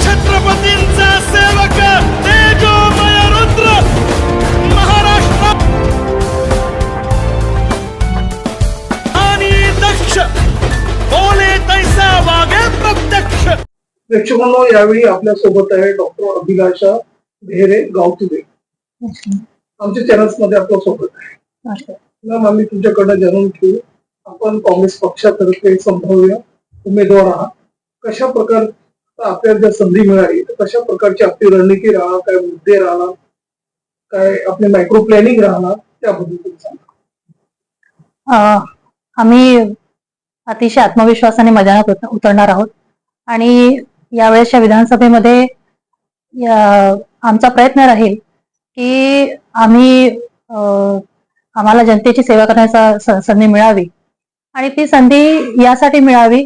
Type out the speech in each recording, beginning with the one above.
छत्रपतींचा सेवक तेजोमय रुद्र महाराष्ट्र. आणि दक्ष बोले तैसा वागे प्रत्यक्ष. प्रेक्षकांनो यावेळी आपल्यासोबत आहे डॉक्टर अभिलाषा भेरे गावतुबे. आमच्या चॅनल्समध्ये आपल्यासोबत आहे. मॅम आम्ही तुमच्याकडे जाणून घेऊ. आपण काँग्रेस पक्षातर्फे संभाव्य उमेदवार आहात. कशा प्रकारे आपल्याला जर संधी मिळाली तर कशा प्रकारची आपली रणनीती राहणार काय मुद्दे राहणार काय आपले मायक्रो प्लॅनिंग राहणार त्याबद्दल तुम्ही सांगा. आम्ही अतिशय आत्मविश्वासाने मैदानात उतरणार आहोत. आणि यावेळेसच्या विधानसभेमध्ये आमचा प्रयत्न राहील की आम्ही आम्हाला जनतेची सेवा करण्याचा संधी मिळावी. आणि ती संधी यासाठी मिळावी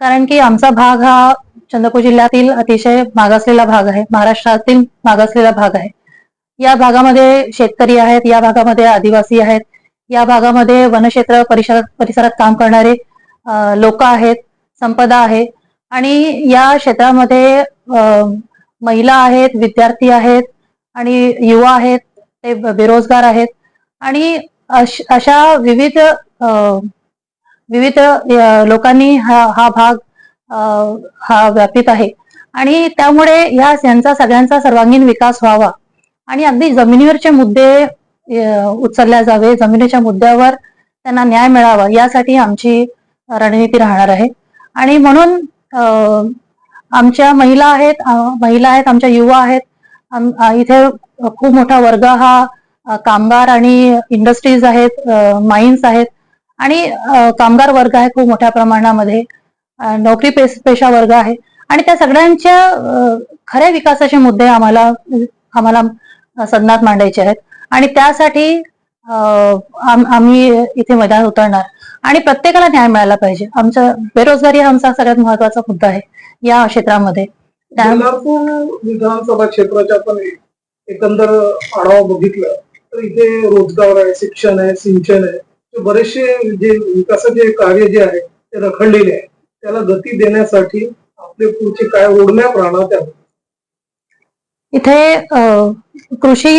कारण की आमचा भाग हा चंद्रपूर जिल्ह्यातील अतिशय मागासलेला भाग आहे. महाराष्ट्रातील मागासलेला भाग आहे. या भागामध्ये शेतकरी आहेत या भागामध्ये आदिवासी आहेत या भागामध्ये वनक्षेत्र परिसरात परिसरात काम करणारे लोक आहेत संपदा आहे. आणि या क्षेत्रामध्ये महिला आहेत विद्यार्थी आहेत आणि युवा आहेत ते बेरोजगार आहेत. आणि अश- अशा विविध विविध लोकांनी हा हा भाग हा व्यापित आहे. आणि त्यामुळे ह्या यांचा सगळ्यांचा सर्वांगीण विकास व्हावा. आणि अगदी जमिनीवरचे मुद्दे उचलल्या जावे जमिनीच्या मुद्द्यावर त्यांना न्याय मिळावा यासाठी आमची रणनीती राहणार आहे. आणि म्हणून आमच्या महिला आहेत महिला आहेत आमच्या युवा आहेत इथे खूप मोठा वर्ग हा कामगार आणि इंडस्ट्रीज आहेत माइन्स आहेत. आणि कामगार वर्ग आहे खूप मोठ्या प्रमाणामध्ये. नोकरी पेश- पेशा वर्ग आहे. आणि त्या सगळ्यांच्या खऱ्या विकासाचे मुद्दे आम्हाला आम्हाला सदनात मांडायचे आहेत. आणि त्यासाठी आम्ही इथे मैदान उतरणार. आणि प्रत्येकाला न्याय मिळाला पाहिजे. आमचा बेरोजगारी हा आमचा सगळ्यात महत्त्वाचा मुद्दा आहे या क्षेत्रामध्ये. विधानसभा क्षेत्राच्या आपण एकंदर आढावा बघितला तर इथे रोजगार आहे शिक्षण आहे सिंचन आहे. बरेचसे जे विकासाचे कार्य जे आहे ते रखडलेले आहे. त्याला गती देण्यासाठी आपले पुढचे काय रोडमॅप राहणार त्याबद्दल इथे कृषी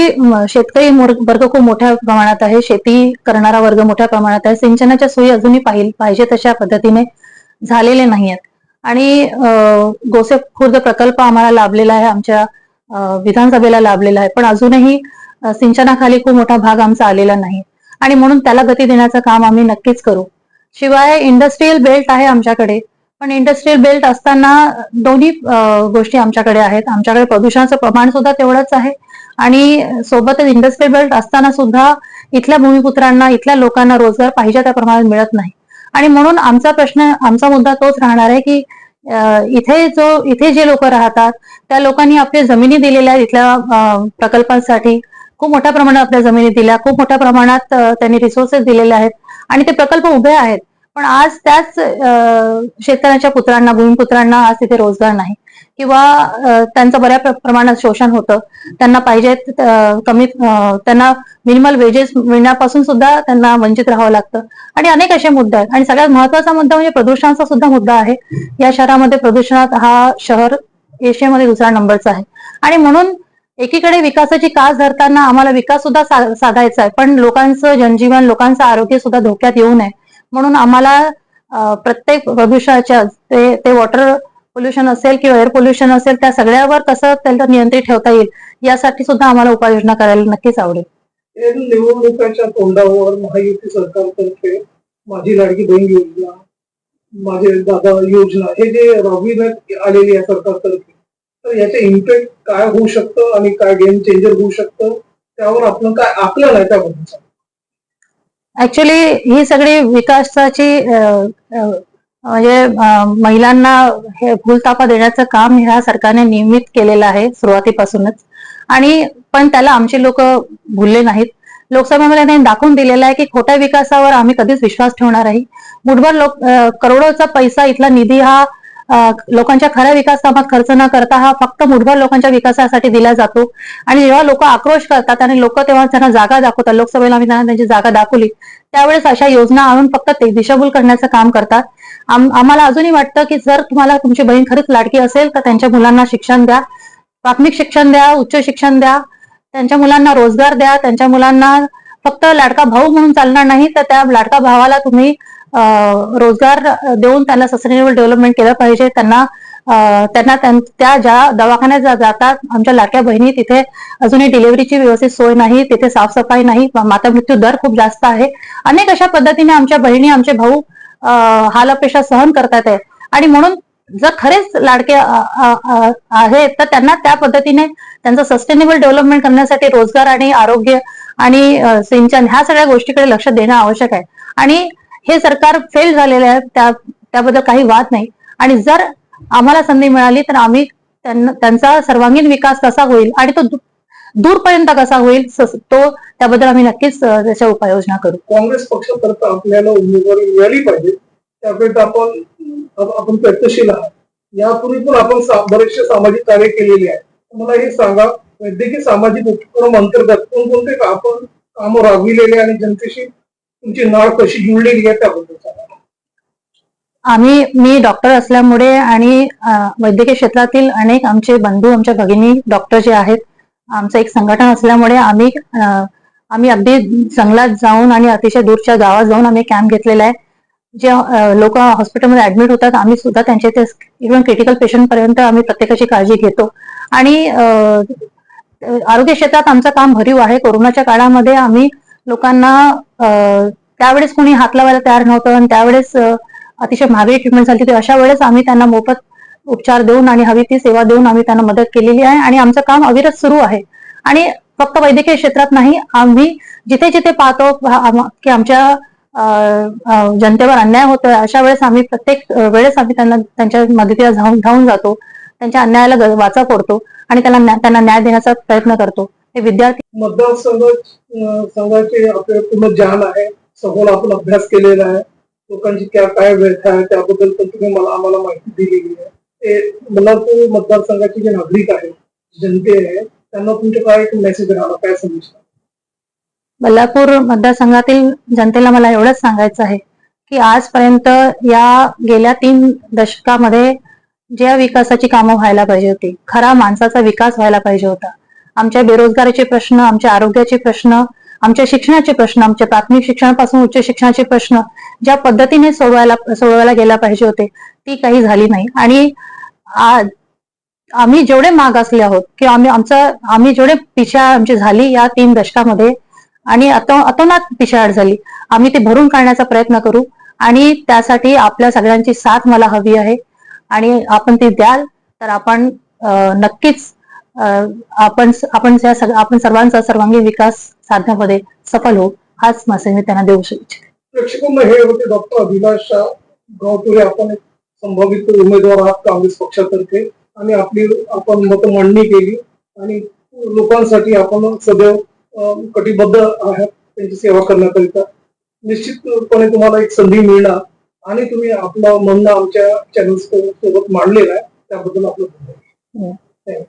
शेतकरी वर्ग खूप मोठ्या प्रमाणात आहे. शेती करणारा वर्ग मोठ्या प्रमाणात आहे. सिंचनाच्या सोयी अजूनही पाहिल- पाहिजे तशा पद्धतीने झालेले नाही आहेत आणि गोसे खुर्द प्रकल्प आम्हाला लाभलेला आहे. आमच्या विधानसभेला लाभलेला आहे. पण अजूनही सिंचनाखाली खूप मोठा भाग आमचा आलेला नाही. आणि म्हणून त्याला गती देण्याचं काम आम्ही नक्कीच करू. शिवाय इंडस्ट्रीयल बेल्ट आहे आमच्याकडे. पण इंडस्ट्रीयल बेल्ट असताना दोन्ही गोष्टी आमच्याकडे आहेत. आमच्याकडे प्रदूषणाचं प्रमाण सुद्धा तेवढंच आहे. आणि सोबतच इंडस्ट्रीयल बेल्ट असताना सुद्धा इथल्या भूमिपुत्रांना इथल्या लोकांना रोजगार पाहिजे त्या प्रमाणात मिळत नाही. आणि म्हणून आमचा प्रश्न आमचा मुद्दा तोच राहणार आहे की इथे जो इथे जे लोक राहतात त्या लोकांनी आपल्या जमिनी दिलेल्या आहेत इथल्या प्रकल्पांसाठी. खूप मोठ्या प्रमाणात आपल्या जमिनी दिल्या खूप मोठ्या प्रमाणात त्यांनी रिसोर्सेस दिलेले आहेत. आणि ते प्रकल्प उभे आहेत. पण आज त्याच अ, शेतकऱ्यांच्या पुत्रांना भूमिपुत्रांना आज तिथे रोजगार नाही. किंवा त्यांचं बऱ्या प्रमाणात शोषण होतं. त्यांना पाहिजे कमी त्यांना मिनिमल वेजेस मिळण्यापासून सुद्धा त्यांना वंचित राहावं लागतं. आणि अनेक असे मुद्दे आहेत. आणि सगळ्यात महत्त्वाचा मुद्दा म्हणजे प्रदूषणाचा सुद्धा मुद्दा आहे. या शहरामध्ये प्रदूषणात हा शहर एशियामध्ये दुसरा नंबरचा आहे. आणि म्हणून एकीकडे विकासाची कास धरताना आम्हाला विकास सुद्धा सा- साधायचा आहे. पण लोकांचं जनजीवन लोकांचं आरोग्य सुद्धा धोक्यात येऊ नये. म्हणून आम्हाला प्रत्येक प्रदूषणाच्या ते ते वॉटर पोल्युशन असेल किंवा एअर पोल्युशन असेल त्या सगळ्यावर कसं त्यांना नियंत्रित ठेवता येईल यासाठी सुद्धा आम्हाला उपाययोजना करायला नक्कीच आवडेल. निवडणुकांच्या तोंडावर महायुती सरकारतर्फे माझी लाडकी बहीण योजना माझे दादा योजना हे जे राबविण्यात आलेली आहे सरकारतर्फे तर याचे इम्पॅक्ट काय होऊ शकतं आणि काय गेम चेंजर होऊ शकतं त्यावर आपण काय आपल्याला त्याबद्दल ऍक्च्युली ही सगळी विकासाची म्हणजे महिलांना हे भूलतापा देण्याचं काम ह्या सरकारने नियमित केलेलं आहे सुरुवातीपासूनच. आणि पण त्याला आमचे लोक भुलले नाहीत. लोकसभेमध्ये त्यांनी दाखवून दिलेलं आहे की खोट्या विकासावर आम्ही कधीच विश्वास ठेवणार नाही. मुठभर लोक करोडोचा पैसा इथला निधी हा लोकांच्या खऱ्या विकास कामात खर्च न करता हा फक्त मुठभर लोकांच्या विकासासाठी दिला जातो. आणि जेव्हा लोक आक्रोश करतात आणि लोक तेव्हा त्यांना जागा दाखवतात लोकसभेला आम्ही त्यांना त्यांची जागा दाखवली त्यावेळेस अशा योजना आणून फक्त ते दिशाभूल करण्याचं काम करतात. आम्हाला अजूनही वाटतं की जर तुम्हाला तुमची बहीण खरीच लाडकी असेल तर त्यांच्या मुलांना शिक्षण द्या प्राथमिक शिक्षण द्या उच्च शिक्षण द्या त्यांच्या मुलांना रोजगार द्या त्यांच्या मुलांना फक्त लाडका भाऊ म्हणून चालणार नाही तर त्या लाडका भावाला तुम्ही रोजगार देऊन त्यांना सस्टेनेबल डेव्हलपमेंट केलं पाहिजे. त्यांना त्यांना त्या ज्या दवाखान्यात जातात आमच्या लाटक्या बहिणी तिथे अजूनही डिलिव्हरीची व्यवस्थित सोय नाही तिथे साफसफाई नाही माता मृत्यू दर खूप जास्त आहे. अनेक अशा पद्धतीने आमच्या बहिणी आमचे भाऊ हाल अपेक्षा सहन करतात आहे. आणि म्हणून जर खरेच लाडके आहेत तर त्यांना त्या पद्धतीने त्यांचं सस्टेनेबल डेव्हलपमेंट करण्यासाठी रोजगार आणि आरोग्य आणि सिंचन ह्या सगळ्या गोष्टीकडे लक्ष देणं आवश्यक आहे. आणि हे सरकार फेल झालेले आहे त्या त्याबद्दल काही वाद नाही. आणि जर आम्हाला संधी मिळाली तर आम्ही त्यांना त्यांचा सर्वांगीण विकास कसा होईल आणि तो दूरपर्यंत कसा होईल तो त्याबद्दल आम्ही नक्कीच त्याच्या उपाययोजना करू. काँग्रेस पक्षातर्फे आपल्याला उमेदवारी मिळाली पाहिजे त्याकरिता आपण आपण प्रयत्नशील आहात. यापूर्वी पण आपण बरेचसे सामाजिक कार्य केलेले आहे मला हे सांगा वैद्यकीय सामाजिक उपक्रम अंतर्गत कोणकोणते आपण कामं राबविलेले आणि जनतेशी तुमची नाळ कशी जुळलेली आहे आम्ही मी डॉक्टर असल्यामुळे आणि वैद्यकीय क्षेत्रातील अनेक आमचे बंधू आमच्या भगिनी डॉक्टर जे आहेत आमचं एक संघटन असल्यामुळे आम्ही आम्ही अगदी जंगलात जाऊन आणि अतिशय दूरच्या गावात जाऊन आम्ही कॅम्प घेतलेला आहे. जे लोक हॉस्पिटलमध्ये ऍडमिट होतात आम्ही सुद्धा त्यांचे ते इव्हन क्रिटिकल पेशंट पर्यंत आम्ही प्रत्येकाची काळजी घेतो. आणि आरोग्य क्षेत्रात आमचं काम भरीव आहे. कोरोनाच्या काळामध्ये आम्ही लोकांना त्यावेळेस कोणी हात लावायला तयार नव्हतं आणि त्यावेळेस अतिशय महागडी ट्रीटमेंट झाली होती. अशा वेळेस आम्ही त्यांना मोफत उपचार देऊन आणि हवी ती सेवा देऊन आम्ही त्यांना मदत केलेली आहे आणि आमचं काम अविरत सुरू आहे. आणि फक्त वैद्यकीय क्षेत्रात नाही आम्ही जिथे जिथे पाहतो की आमच्या अ, जनतेवर अन्याय होतोय अशा वेळेस आम्ही प्रत्येक वेळेस आम्ही त्यांना त्यांच्या मदतीला धावून धावून जातो. त्यांच्या अन्यायाला वाचा फोडतो आणि त्यांना त्यांना न्याय देण्याचा प्रयत्न करतो. हे विद्यार्थी मतदारसंघ संघाचे आपल्याला पूर्ण ज्ञान आहे सखोल आपण अभ्यास केलेला आहे लोकांची क्या काय व्यथा आहे त्याबद्दल पण तुम्ही मला आम्हाला माहिती दिलेली आहे. ते मला तो मतदारसंघाचे जे नागरिक आहेत जनते आहे त्यांना तुमच्या काय एक मेसेज राहणार काय संदेश बल्लापूर मतदारसंघातील जनतेला मला एवढंच सांगायचं आहे की आजपर्यंत या गेल्या तीन दशकामध्ये ज्या विकासाची कामं व्हायला पाहिजे होती खरा माणसाचा विकास व्हायला पाहिजे होता आमच्या बेरोजगारीचे प्रश्न आमच्या आरोग्याचे प्रश्न आमच्या शिक्षणाचे प्रश्न आमच्या प्राथमिक शिक्षणापासून उच्च शिक्षणाचे प्रश्न ज्या पद्धतीने सोडवायला सोडवायला गेला पाहिजे होते ती काही झाली नाही. आणि आम्ही जेवढे मागासले आहोत की आम्ही आमचा आम्ही जेवढे पिछा आमची झाली या तीन दशकामध्ये आणि अतो अतोनात पिछाड झाली आम्ही ते भरून काढण्याचा प्रयत्न करू आणि त्यासाठी आपल्या सगळ्यांची साथ मला हवी आहे. आणि आपण ती द्याल तर आपण अं, नक्कीच आपण आपण सग- आपण सर्वांचा सर्वांगीण विकास साधण्यामध्ये सफल होऊ हाच मेसेज मी त्यांना देऊ इच्छिते. प्रेक्षकांना हे होते डॉक्टर अभिलाष गावपुरे आपण एक संभावित उमेदवार आहात काँग्रेस पक्षातर्फे. आणि आपली आपण मत मांडणी केली. आणि लोकांसाठी आपण सदैव कटिबद्ध आहात त्यांची सेवा करण्याकरिता. निश्चितपणे तुम्हाला एक संधी मिळणार. आणि तुम्ही आपलं म्हणणं आमच्या चॅनल सोबत मांडलेलं आहे. त्याबद्दल आपलं धन्यवाद.